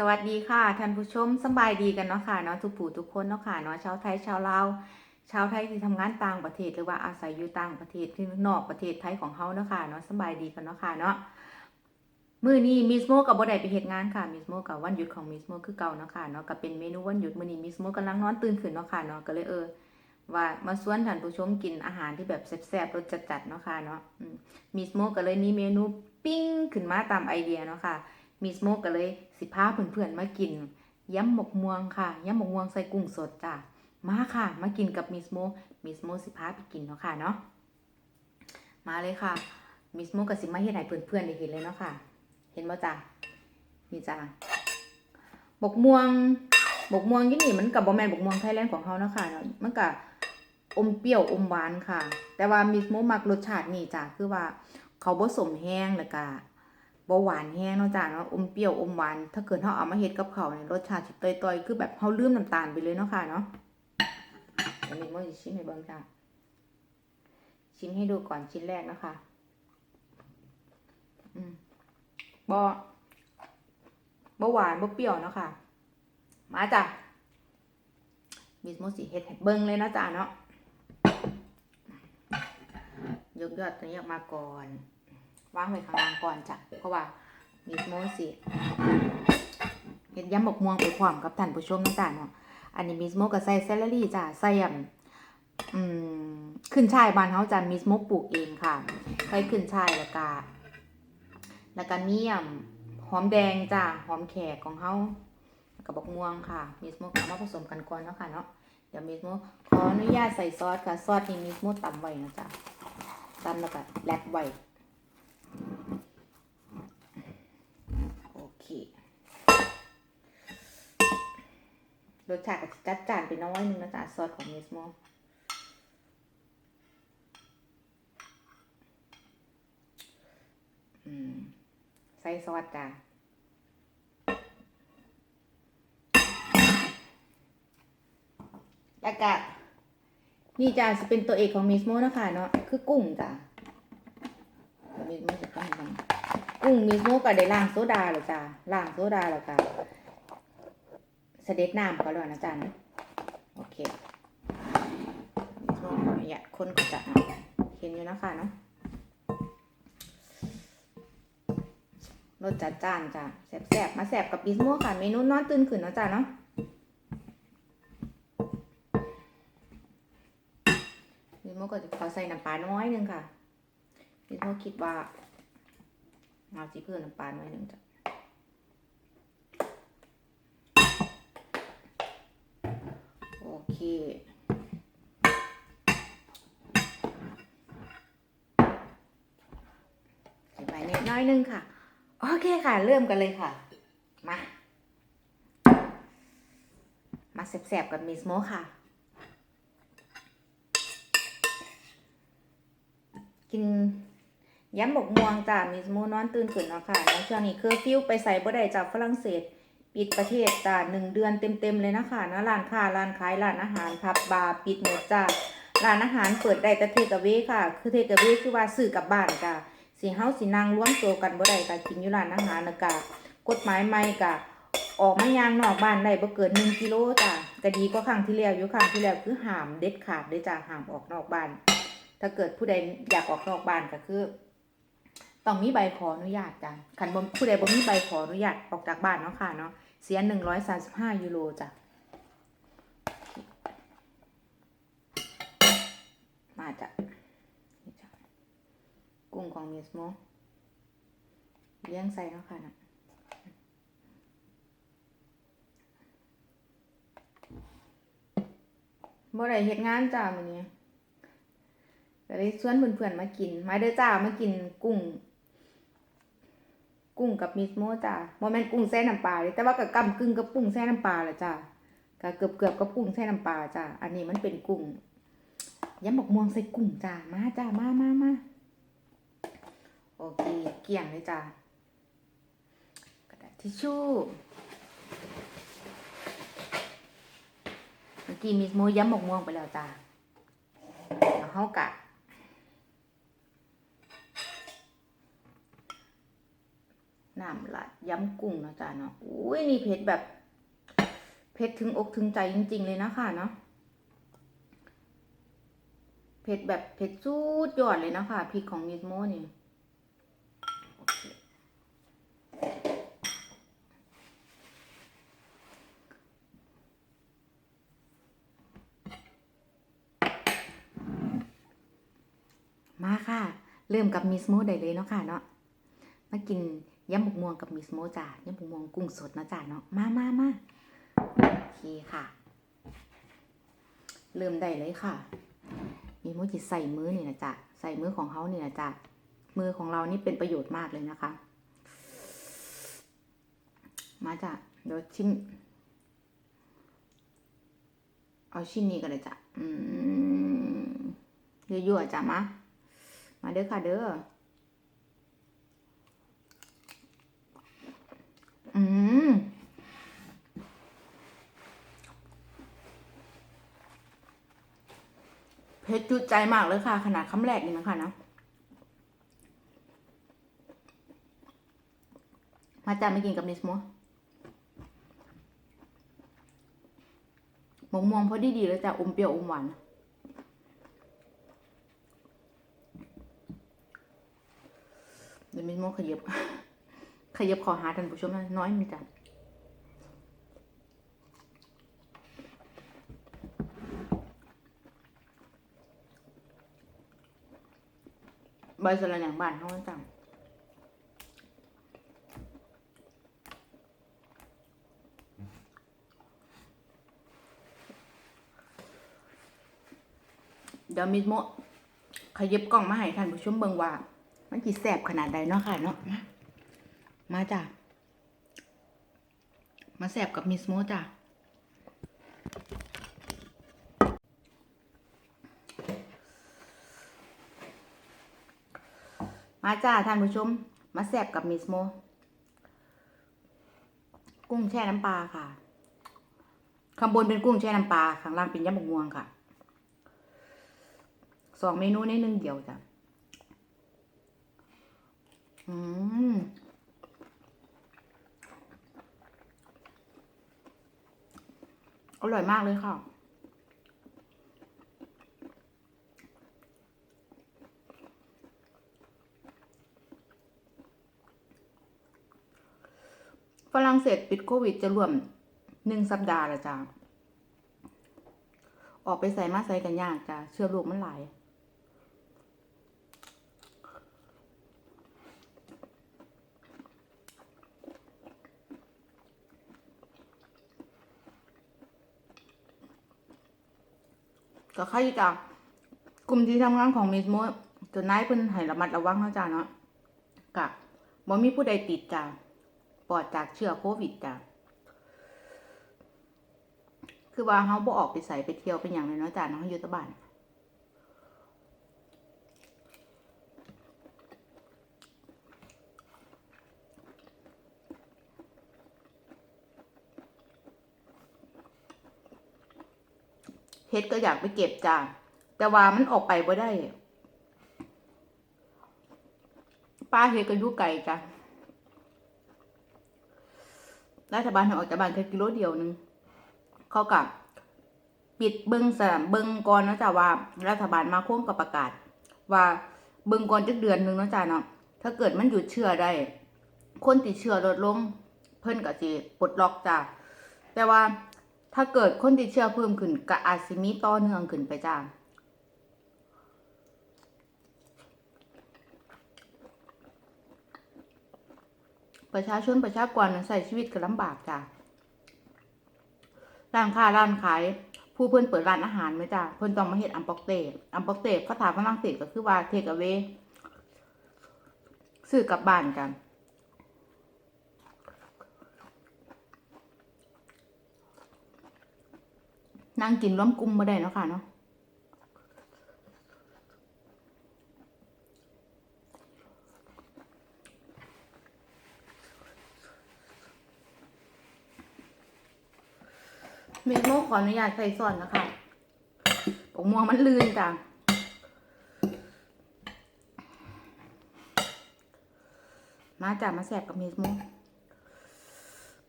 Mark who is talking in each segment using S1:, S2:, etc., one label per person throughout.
S1: สวัสดีค่ะท่านผู้ชมสบายดีกันเนาะค่ะเนาะทุกผู้ทุกคนเนาะค่ะเนาะชาวไทยชาวลาวชาวไทยที่ทำงานต่างประเทศหรือว่าอาศัยอยู่ต่างประเทศที่นอกประเทศไทยของเฮาเนาะค่ะเนาะสบายดีกันเนาะค่ะเนาะมื้อนี้มิสโมกับบ่ได้ไปเฮ็ดงานค่ะมิสโมกับวันหยุดของมิสโมคือเก่าเนาะค่ะเนาะก็เป็นเมนูวันหยุดมื้อนี้มิสโมกำลังนอนตื่นขึ้นเนาะค่ะเนาะก็เลยเออว่ามาชวนท่านผู้ชมกินอาหารที่แบบแซ่บๆรสจัดๆเนาะค่ะเนาะมิสโมก็เลยมีเมนูปิ้งขึ้นมาตามไอเดียเนาะค่ะ มิสโมก็เลยสิพาเพื่อนๆมากินยำหมกม่วงค่ะยำหมกม่วงใส่กุ้งสดจ้ะมาค่ะ มากินกับมิสโมมิสโมสิพาไปกินเนาะค่ะเนาะมาเลยค่ะมิสโมกับสิมาเฮ็ดให้เพื่อนๆได้เห็นเลยเนาะค่ะ เห็นบ่จ้ะนี่จ้ะบกม่วงบกม่วงยี่นี่มันกับบ่แม่นบกม่วงไทยแลนด์ของเฮาเนาะค่ะเนาะมันก็อมเปรี้ยวอมหวานค่ะ แต่ว่ามิสโมมักรสชาตินี่จ้ะคือว่าเขาบ่สมแห้งแล้วก็ บ่หวานแห้งเนาะจ้ะเนาะอมเปรี้ยวอมหวาน ถ้าเกิดเราเอามาเฮ็ดกับเขาเนี่ยรสชาติสิต่อยๆ คือแบบเฮาลืมน้ำตาลไปเลยเนาะค่ะเนาะอันนี้มันชิมให้เบิ่งจ้ะชิมให้ดูก่อนชิ้นแรกนะคะ อืมบ่บ่หวานบ่เปรี้ยวเนาะค่ะ มาจ้ะมิสโมสิเฮ็ดเบิ่งเลยนะจ้ะเนาะยกยอดตัวนี้ออกมาก่อน วางไว้ข้างล่างก่อนจ้ะเพราะว่ามีโมสิเห็ดยำหมกม่วงไปพร้อมกับท่านผู้ชมนะจ๊ะเนาะอันนี้มิสโมก็ใส่เซลลี่จ้ะใส่อืมขึ้นช่ายบ้านเฮาจะมิสโมปลูกเองค่ะใส่ขึ้นช่ายแล้วก็แล้วก็มีอ่ำหอมแดงจ้ะหอมแขกของเฮาก็บักม่วงค่ะมิสโมก็มาผสมกันก่อนเนาะค่ะเนาะเดี๋ยวมิสโมขออนุญาตใส่ซอสค่ะซอสนี้มิสโมตำไว้นะจ๊ะตำแล้วก็แรปไว้ โอเค รสชาติก็จะจัดจานไปน้อยนึงนะจ๊ะซอสของมิสโมอืมใส่ซอสจ้ะแล้วก็นี่จ้ะจะเป็นตัวเอกของมิสโมนะคะเนาะคือกุ้งจ้ะเมิสโมจะต้องทำกุ้งมีโมก็ได้ล้างโซดาแล้วจ้าล้างโซดาแล้วก็ เสด็จน้ำก็แล้วนะจ๊ะนะโอเคมีโมขออนุญาตคนก็จะเห็นอยู่นะคะเนาะรสจัดจ้านจ้ะแซ่บๆมาแซ่บกับบิสโมค่ะ เมนูนอนตื่นขึ้นเนาะจ้ะเนาะบิสโมก็จะขอใส่น้ำปลาน้อยหนึงค่ะบิสโมคิดว่าเอาสีเพื่อนน้ำปลาหน่อยหนึ่งจ้ะ เค ใส่ไปนิดน้อยหนึงค่ะ โอเคค่ะ เริ่มกันเลยค่ะ มา มาแสบๆกับมิสโมค่ะ กินย้ำบกม่วงจ้ามิสโมนอนตื่นขึ้นเนาะค่ะในช่วงนี้คือฟิวไปใส่บ่ได้จากฝรั่งเศส ปิดประเทศจ้าหนึ่งเดือนเต็มๆเลยนะคะนะร้านค้าร้านขายร้านอาหารพับบาร์ปิดหมดจ้าร้านอาหารเปิดได้แต่เทกเวค่ะ คือเทกเวคือว่าซื้อกับบ้านจ้าสิเฮาสินั่งรวมตัวกันบ่ได้ค่ะกินอยู่ร้านอาหารนะกะกฎหมายใหม่กะออกมาย่างนอกบ้านได้บ่เกิน1กิโลจ้าก็ดีกว่าครั้งที่แล้วอยู่ครั้งที่แล้วคือห้ามเด็ดขาดเลยจ้าห้ามออกนอกบ้าน ถ้าเกิดผู้ใดอยากออกนอกบ้านก็คือต้องมีใบขออนุญาตจ้ะขันบ่ผู้ใดบ่มีใบขออนุญาตออกจากบ้านเนาะค่ะเนาะ เสียหนึ่งร้อยสามสิบห้ายูโรจ้ะ มาจ้ะกุ้งของมิสโมเลี้ยงใส่เนาะค่ะนะบ่ได้เฮ็ดงานจ้ามื้อนี้ก็เลยชวนเพื่อนๆมากิน มาเด้อจ้ามากินกุ้ง กุ้งกับมิสโมจ้าโมแมนกุ้งแซ่น้ำปลาเลยแต่ว่ากับกำกึ่งกับกุ้งแซ่น้ำปลาแหละจ้าก็เกือบเกือบกับกุ้งแซ่น้ำปลาจ้าอันนี้มันเป็นกุ้งยำหมกม่วงใส่กุ้งจ้ามาจ้ามามามาโอเคเกี่ยงเลยจ้ากระดาษทิชชู่เมื่อกี้มิสโมยำหมกม่วงไปแล้วจ้าแล้วเขากะ น้ำละยำกุ้งนะจ้ะเนาะอุ้ยนี่เผ็ดแบบเผ็ดถึงอกถึงใจจริง ๆ เลยนะค่ะเนาะเผ็ดแบบเผ็ดสุดยอดเลยนะคะพริกของมิสโมนี่โอเคมาค่ะ เริ่มกับมิสโมได้เลยเนาะค่ะเนาะมากิน ยำบุกม่วงกับมิสโมจ้ะยำบุกม่วงกุ้งสดนะจ้ะเนาะมามามาโอเคค่ะ เริ่มได้เลยค่ะ มีโมจิใส่มือนี่นะจ๊ะใส่มือของเขานี่นะจ๊ะมือของเรานี่เป็นประโยชน์มากเลยนะคะ มาจ้ะเดี๋ยวชิ้นเอาชิ้นนี้กันเลยจ้ะอืมยั่วๆจ้ะมา มาเด้อค่ะเด้อ อืมเผ็ดจุดใจมากเลยค่ะ ขนาดคำแรกนี่นะคะนะมาจ้าไม่กินกับนิสโมมงม่วงพอดีดีๆแล้วจ้ะอมเปรี้ยวอมหวานเดี๋ยวมิสโมขยับ ขยับขอหาท่านผู้ชมน่อยน้อยมีจ้ะใบสะระแหน่งบ้านเขาจังเดี๋ยวมิสโมขยิบกล่องมาให้ท่านผู้ชมเบิ่งว่า มันจีแสบขนาดใดเนาะค่ะเนาะ มาจ้ะ มาแสบกับมิสโมจ้ะ มาจ้าท่านผู้ชม มาแสบกับมิสโม กุ้งแช่น้ำปลาค่ะ ข้างบนเป็นกุ้งแช่น้ำปลา ข้างล่างเป็นยำบกม่วงค่ะ สองเมนูในหนึ่งเดียวจ้ะ อืม ร่อยมากเลยค่ะ ฝรั่งเศสปิดโควิดจะรวมหนึ่งสัปดาห์ละจ้าออกไปใส่มาใส่กันยากจ้าเชื้อโรคมันหลาย ก็ค่อยจากลุ่มที่ทำงานของมิสโมจนนายเพิ่นให้ระมัดระวังเนาะจ้าเนาะกะบ่มีผู้ใดติดจ้าปลอดจากเชื้อโควิดจ้ะคือว่าเขาบ่ออกไปใส่ไปเที่ยวเป็นอย่างเลยเนาะจ้ะเนาะอยู่แตะบ้าน เฮ็ดก็อยากไปเก็บจ้ะแต่ว่ามันออกไปบ่ได้ ป้าเฮ็ดก็อยู่ไกลจ้ะรัฐบาลให้ออกจากบ้านแค่กิโลเดียวหนึง เขากับปิดเบิ้งสนามเบิ้งก่อนนะจ้ะว่า รัฐบาลมาโค้งกับประกาศ ว่าเบิ้งก่อนจักเดือนหนึงนะจ้ะเนาะถ้าเกิดมันหยุดเชื้อได้ คนติดเชื้อลดลง เพิ่นก็สิปลดล็อกจ้ะแต่ว่า ถ้าเกิดคนติดเชื้อเพิ่มขึ้นก็อาจสิมีต่อเนื่องขึ้นไปจ้ะประชาชนประชากรใส่ชีวิตก็ลำบากจ้ะร้านค้าร้านขายผู้เพิ่นเปิดร้านอาหารไหมจ้ะเพิ่นต้องมาเฮ็ดอัมปอกเตะอัมปอกเตะภาษาฝรั่งเศสก็คือว่าเทคเอา a y ซื้อกลับบ้านกัน นั่งกินร่วมกลุ่มมาได้เนาะค่ะเนาะเมโมขออนุญาตใส่ซอนนะคะปกม่วงมันลื่นจ้ะมาจ้ะมาแสบกับเมโม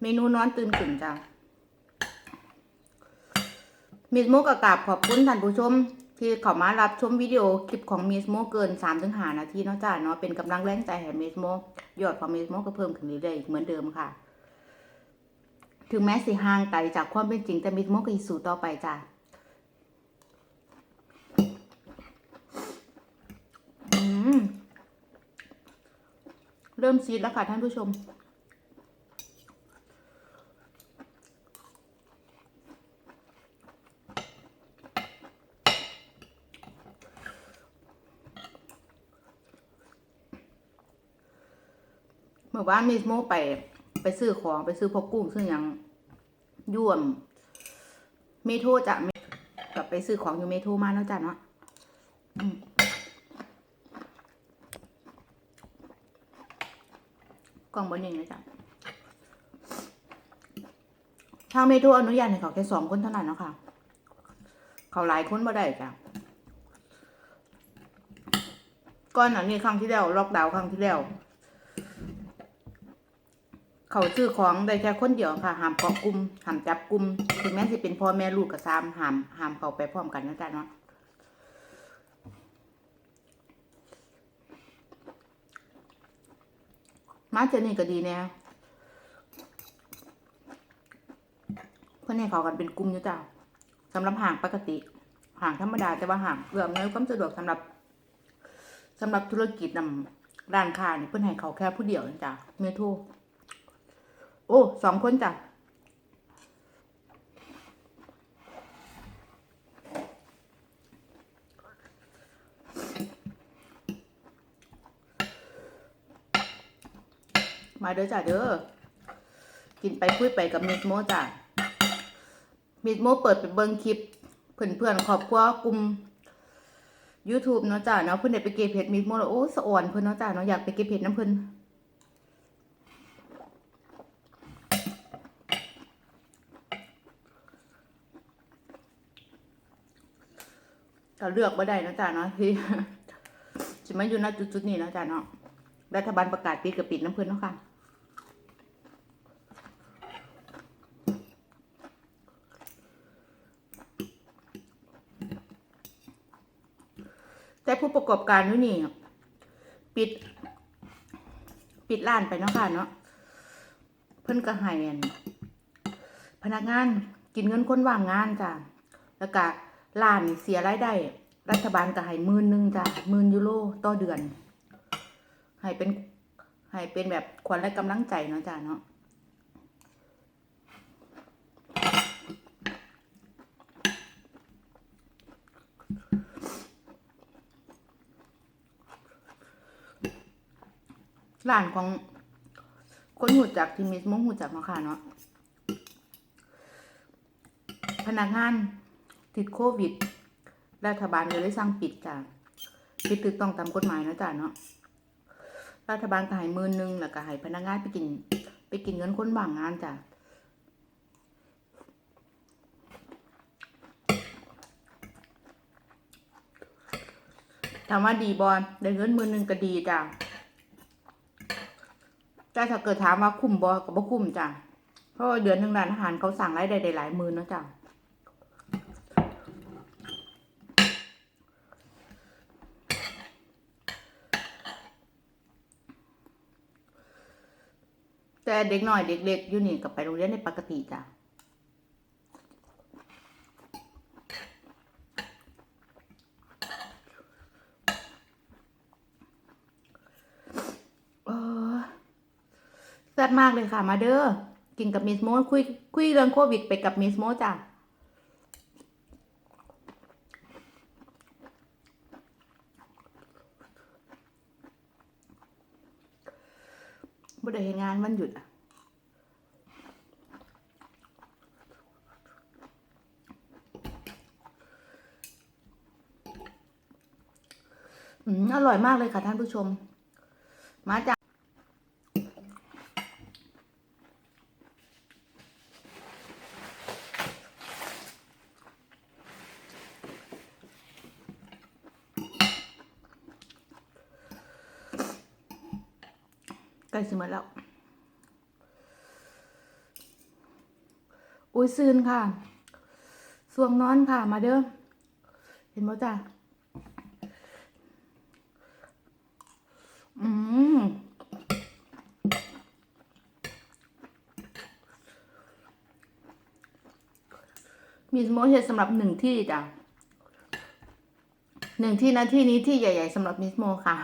S1: เมนูนอนตื่นขึ้นจ้ะ มิสโมกกราบขอบคุณท่านผู้ชม ที่เข้ามารับชมวิดีโอคลิปของมิสโมเกิน3ถึง5นาทีเนาะจ้าเนาะเป็นกำลังแรงใจให้มิสโมยอดของมิสโมก็เพิ่มขึ้นเรื่อยๆเหมือนเดิมค่ะ ถึงแม้สิห่างไกลจากความเป็นจริงแต่มิสโมก็อีสู่ต่อไปจ้ะเริ่มซีดแล้วค่ะท่านผู้ชม อวานมิสโมไปไปซื้อของไปซื้อพวกกุ้งซื้อหยังย่วมเมโทจะกลับไปซื้อของอยู่เมโทมาแล้วจ้ะเนาะกล่องบนหนึ่งเลยจ้ะทางเมโทอนุญาตให้เขาแค่สองคนเท่านั้นเนาะค่ะ เขาหลายคนบ่ได้จ้ะก่อนหน้านี้ครั้งที่แล้วล็อกดาวน์ครั้งที่แล้ว เขาซื้อของได้แค่คนเดียวค่ะห้ามเกาะกลุ่มห้ามจับกลุ่มถึงแม้สิเป็นพ่อแม่ลูกกับซามห้ามห้ามเขาไปพร้อมกันนะจ๊ะเนาะมาเจอนี่ก็ดีแน่เพื่อนให้เขากันเป็นกลุ่มอยู่จ้ะสำหรับห่างปกติ ห่างธรรมดาแต่ว่าห่างเอื้อมในวยความสะดวกสำหรับสำหรับธุรกิจนำร้านค้านี่เพื่อนให้เขาแค่ผู้เดียวนะจ้ะเมโทรโอ้สองคนจ้ะมาเด้อจ้ะเด้อ กินไปคุยไปกับมิสโมจ้ะมิสโมเปิดเป็นเบิ้งคลิป เพื่อนเพื่อนๆครอบครัวกลุ่ม YouTube เนาะจ้ะเนาะเพื่อนได้ไปเก็บเห็ดมิสโมแล้วโอ้สะอ่อนเพื่อนเนาะจ้ะเนาะอยากไปเก็บเห็ดน้ำเพื่อน ก็เลือกมาได้นะจ๊ะเนาะที่จะมาอยู่ณจุดๆนี้นะจ๊ะเนาะรัฐบาลประกาศปิดกับปิดน้ำเพื่อนเนาะค่ะแต่ผู้ประกอบการอยู่นี่ปิด ปิดร้านไปเนาะค่ะเนาะเพิ่นก็ให้อันพนักงานกินเงินคนว่างงานจ้ะแล้วก็ ร้านเสียรายได้รัฐบาลก็ให้หมื่นหนึ่งจ้ะหมื่นยูโรต่อเดือน ให้เป็นให้เป็นแบบขวัญและกำลังใจเนาะจ้ะเนาะร้านของคนหูจักที่มิสมงหูจักเนาค่ะเนาะพนักงาน ติดโควิด รัฐบาลเลยสั่งปิดจ้ะปิดถูกต้องตามกฎหมายนะจ้ะเนาะรัฐบาลก็ให้หมื่นหนึงแล้วก็ให้พนักงานไปกิน ไปกินเงินคนบางงานจ้ะถามว่าดีบอลได้เงินมื่นหนึ่งก็ดีจ้ะแต่ถ้าเกิดถามว่าคุ้มบอก็บ่คุ้มจ้ะเพราะเดือนหนึ่งร้านอาหารเขาสั่งรายได้ได้หลายหมื่นเนาะจ้ะ แต่เด็กหน่อยเด็กเล็กอยู่นี่กับไปโรงเรียนในปกติจ้ะเออแซ่บมากเลยค่ะมาเด้อกินกับมิสโมคุยคุยเรื่องโควิดไปกับมิสโมจ้ะ บ่ได้เฮ็ดงานวันหยุดอะอืมอร่อยมากเลยค่ะท่านผู้ชม มาจาก ใกล้สิหมดแล้ว อุ้ยซืนค่ะสวงนอนค่ะ มาเด้อ เห็นบ่จ้ะอืมมีสโมเฮดสำหรับหนึ่งที่จ้ะหนึ่งที่นะที่นี้ที่ใหญ่ ๆสำหรับมิสโมค่ะ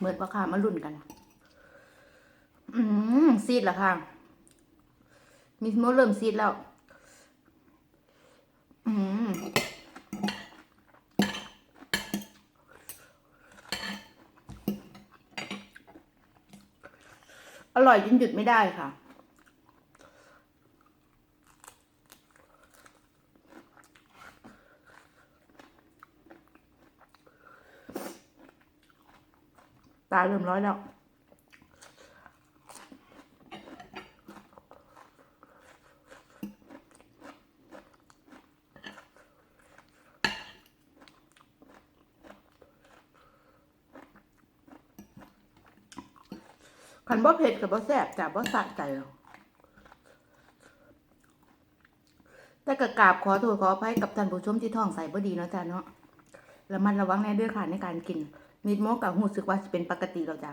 S1: เมิดว่าค่ะมาลุ่นกันอืมซีดแล้วค่ะมิสโมเริ่มซีดแล้ว อืมอร่อยจนหยุดไม่ได้ค่ะ ตาเริ่มร้อยแล้วขันบ่เผ็ดกับบ่แซ่บจ้ะบ่สะใจหรอกแต่กระกาบขอโทษขออภัยกับท่านผู้ชมที่ท้องใส่บ่ดีเนาะจ้ะเนาะแล้วมันระวังแน่ด้วยค่ะในการกิน มีดโมกับหูสึกว่าสิเป็นปกติแล้วจ้ะ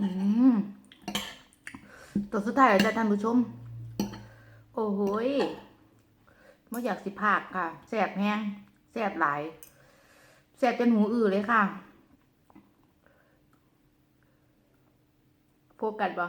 S1: อืมตัวสุดท้ายแล้วจ้ะท่านผู้ชม อ้โหยไม่อยากสิภาคค่ะแสบแห้งแสบหลายแสบจนหูอื้อเลยค่ะ โฟกัสบ่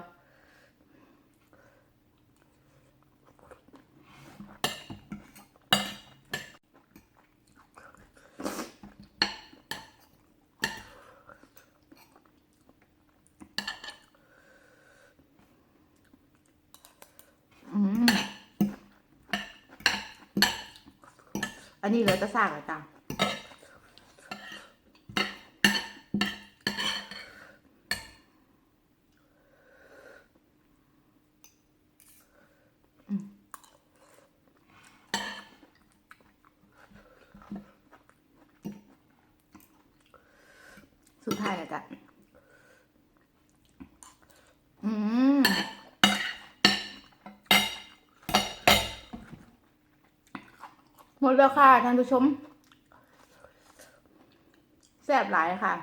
S1: อืม อั นนี้เหลือจะสร้างเหรอจ้ะอืมสุดท้ายแล้วจ้ะ ดแล้วค่ะท่านผู้ชมแซ่บหลายค่ะ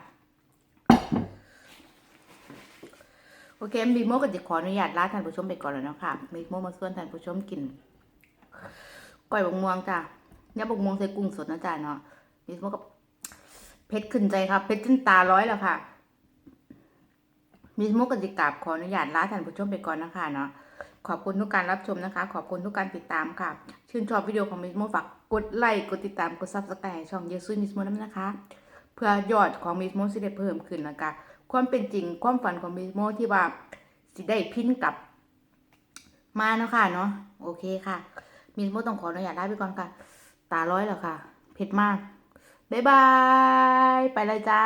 S1: โอเคมีโมก็จะขออนุญาตลาท่านผู้ชมไปก่อนแล้วนะค่ะมีโมมาส่วนท่านผู้ชมกินก้อยบกม่วงจ้ะเนี่ยบกม่วงใส่กุ้งสดนะจ๊ะเนาะมีโมกับเพชรขึ้นใจครับเพชรจนตาร้อยแล้วค่ะมีโมก็จะกราบขออนุญาตลาท่านผู้ชมไปก่อนนะคะเนาะขอบคุณทุกการรับชมนะคะ ขอบคุณทุกการติดตามค่ะ ชื่นชอบวิดีโอของมิสโมฝาก กดไลค์กดติดตามกดซับสไครต์ช่องเยซุยมิสโมนั้นนะคะ เพื่อยอดของมิสโมสิได้เพิ่มขึ้นนะคะความเป็นจริงความฝันของมิสโมที่ว่าสิได้พิ้นกลับมาเนาะค่ะเนาะโอเคค่ะมิสโมต้องขออนุญาตลาไปก่อนค่ะ ตาร้อยแล้วค่ะ เผ็ดมาก บ๊ายบาย ไปเลยจ้า